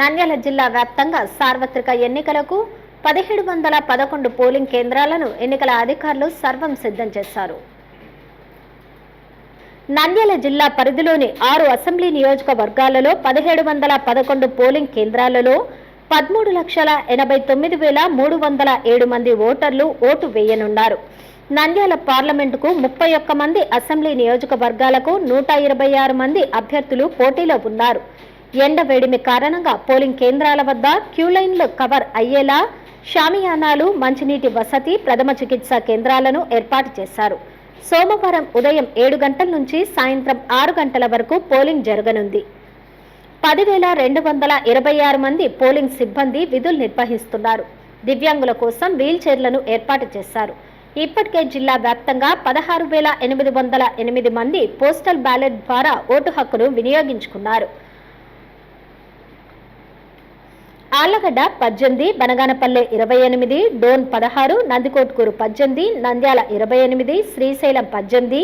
నంద్యాల జిల్లా వ్యాప్తంగా సార్వత్రిక ఎన్నికలకు పదిహేడు వందల పదకొండు పోలింగ్ కేంద్రాలను ఎన్నికల అధికారులు సర్వం సిద్ధం చేశారు. నంద్యాల జిల్లా పరిధిలోని ఆరు అసెంబ్లీ నియోజకవర్గాలలో పదిహేడు వందల పదకొండు పోలింగ్ కేంద్రాలలో పదమూడు లక్షల ఎనభై తొమ్మిది వేల మూడు వందల ఏడు మంది ఓటర్లు ఓటు వేయనున్నారు. నంద్యాల పార్లమెంటుకు ముప్పై ఒక్క మంది అసెంబ్లీ నియోజకవర్గాలకు నూట ఇరవై ఆరు మంది అభ్యర్థులు పోటీలో ఉన్నారు. ఎండ వేడిమి కారణంగా పోలింగ్ కేంద్రాల వద్ద క్యూలైన్లు కవర్ అయ్యేలా షామియానాలు మంచినీటి వసతి ప్రథమ చికిత్సా కేంద్రాలను ఏర్పాటు చేశారు. సోమవారం ఉదయం ఏడు గంటల నుంచి సాయంత్రం ఆరు గంటల వరకు పోలింగ్ జరగనుంది. పదివేల రెండు వందల ఇరవై ఆరు మంది పోలింగ్ సిబ్బంది విధులు నిర్వహిస్తున్నారు. దివ్యాంగుల కోసం వీల్ చైర్లను ఏర్పాటు చేశారు. ఇప్పటికే జిల్లా వ్యాప్తంగా పదహారు వేల ఎనిమిది వందల ఎనిమిది మంది పోస్టల్ బ్యాలెట్ ద్వారా ఓటు హక్కును వినియోగించుకున్నారు. ఆళ్ళగడ్డ పద్దెనిమిది బనగానపల్లె ఇరవై ఎనిమిది డోన్ పదహారు నందికోట్కూరు పద్దెనిమిది నంద్యాల ఇరవై ఎనిమిది శ్రీశైలం పద్దెనిమిది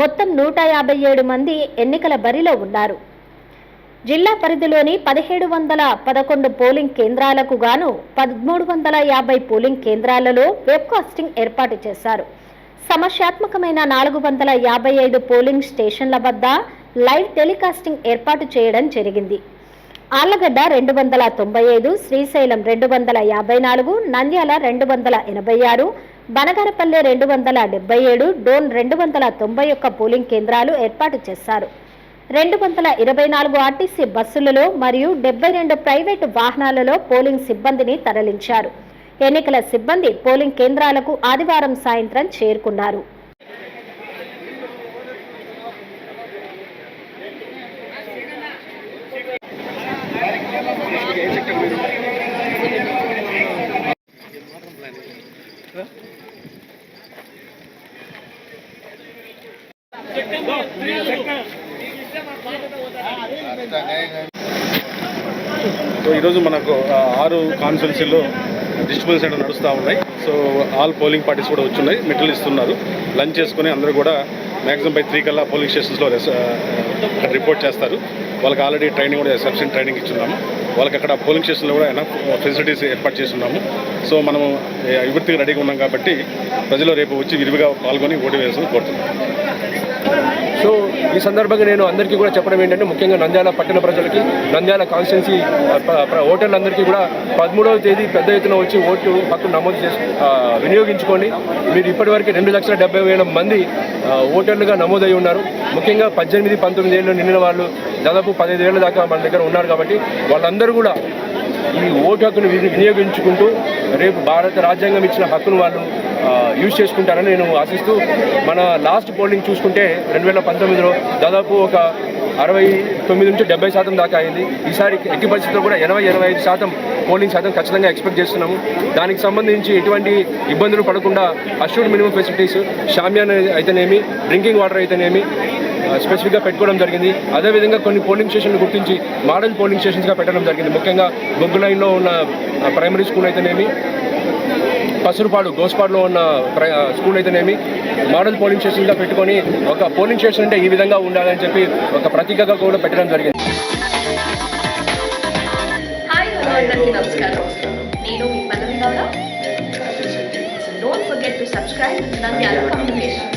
మొత్తం నూట యాభై ఏడు మంది ఎన్నికల బరిలో ఉన్నారు. జిల్లా పరిధిలోని పదిహేడు వందల పదకొండు పోలింగ్ కేంద్రాలకు గాను పదమూడు వందల యాభై పోలింగ్ కేంద్రాలలో వెబ్కాస్టింగ్ ఏర్పాటు చేశారు. సమస్యాత్మకమైన నాలుగు వందల యాభై ఐదు పోలింగ్ స్టేషన్ల వద్ద లైవ్ టెలికాస్టింగ్ ఏర్పాటు చేయడం జరిగింది. ఆళ్ళగడ్డ రెండు వందల తొంభై ఐదు శ్రీశైలం రెండు వందల యాభై నాలుగు నంద్యాల రెండు వందల ఎనభై ఆరు బనగరపల్లె రెండు వందల డెబ్బై ఏడు డోన్ రెండు వందల తొంభై ఒక్క పోలింగ్ కేంద్రాలు ఏర్పాటు చేశారు. రెండు వందల ఇరవై నాలుగు ఆర్టీసీ బస్సులలో మరియు డెబ్బై రెండు ప్రైవేటు వాహనాలలో పోలింగ్ సిబ్బందిని తరలించారు. ఎన్నికల సిబ్బంది పోలింగ్ కేంద్రాలకు ఆదివారం సాయంత్రం చేరుకున్నారు. సో ఈరోజు మనకు ఆరు కాన్స్టిట్యున్సీల్లో డిస్ట్రిబ్యూషన్ సెంటర్ నడుస్తూ ఉన్నాయి. సో ఆల్ పోలింగ్ పార్టీస్ కూడా వచ్చున్నాయి. మెటీరియల్ ఇస్తున్నారు. లంచ్ చేసుకుని అందరూ కూడా మ్యాక్సిమం బై త్రీ కల్లా పోలింగ్ స్టేషన్స్లో రిపోర్ట్ చేస్తారు. వాళ్ళకి ఆల్రెడీ ట్రైనింగ్ కూడా సఫిషియెంట్ ట్రైనింగ్ ఇచ్చున్నాము. వాళ్ళకి అక్కడ పోలింగ్ స్టేషన్లో కూడా ఎనఫ్ ఫెసిలిటీస్ ఏర్పాటు చేస్తున్నాము. సో మనము వివృత్తిగా రెడీగా ఉన్నాం కాబట్టి ప్రజలు రేపు వచ్చి విరివిగా పాల్గొని ఓటు వేయాల్సింది కోరుతున్నాం. సో ఈ సందర్భంగా నేను అందరికీ కూడా చెప్పడం ఏంటంటే ముఖ్యంగా నంద్యాల పట్టణ ప్రజలకి నంద్యాల కాన్స్టిట్యున్సీ ఓటర్లందరికీ కూడా పదమూడవ తేదీ పెద్ద ఎత్తున వచ్చి ఓటు హక్కు నమోదు చేసి వినియోగించుకోండి. మీరు ఇప్పటివరకు రెండు లక్షల డెబ్బై వేల మంది ఓటర్లుగా నమోదై ఉన్నారు. ముఖ్యంగా పద్దెనిమిది పంతొమ్మిది ఏళ్ళు నిండిన వాళ్ళు దాదాపు పదిహేను ఏళ్ళ దాకా మన దగ్గర ఉన్నారు కాబట్టి వాళ్ళందరూ కూడా ఈ ఓటు హక్కును వినియోగించుకుంటూ రేపు భారత రాజ్యాంగం ఇచ్చిన హక్కును వాళ్ళు యూజ్ చేసుకుంటారని నేను ఆశిస్తూ మన లాస్ట్ పోలింగ్ చూసుకుంటే రెండు వేల పంతొమ్మిదిలో దాదాపు ఒక అరవై తొమ్మిది నుంచి డెబ్బై శాతం దాకా అయింది. ఈసారి ఎట్టి పరిస్థితుల్లో కూడా ఎనభై ఎనభై ఐదు శాతం పోలింగ్ శాతం ఖచ్చితంగా ఎక్స్పెక్ట్ చేస్తున్నాము. దానికి సంబంధించి ఎటువంటి ఇబ్బందులు పడకుండా అష్యూర్డ్ మినిమం ఫెసిలిటీస్ షామ్యాన్ అయితేనేమి డ్రింకింగ్ వాటర్ అయితేనేమి స్పెసిఫిక్గా పెట్టుకోవడం జరిగింది. అదేవిధంగా కొన్ని పోలింగ్ స్టేషన్లు గుర్తించి మోడల్ పోలింగ్ స్టేషన్స్గా పెట్టడం జరిగింది. ముఖ్యంగా బొగ్గు లైన్లో ఉన్న ప్రైమరీ స్కూల్ అయితేనేమి పసురుపాడు గోస్పాడులో ఉన్న ప్ర- స్కూల్ అయితేనేమి మోడల్ పోలింగ్ స్టేషన్గా పెట్టుకొని ఒక పోలింగ్ స్టేషన్ అంటే ఈ విధంగా ఉండాలని చెప్పి ఒక ప్రతీకగా కూడా పెట్టడం జరిగింది. నమస్కారం.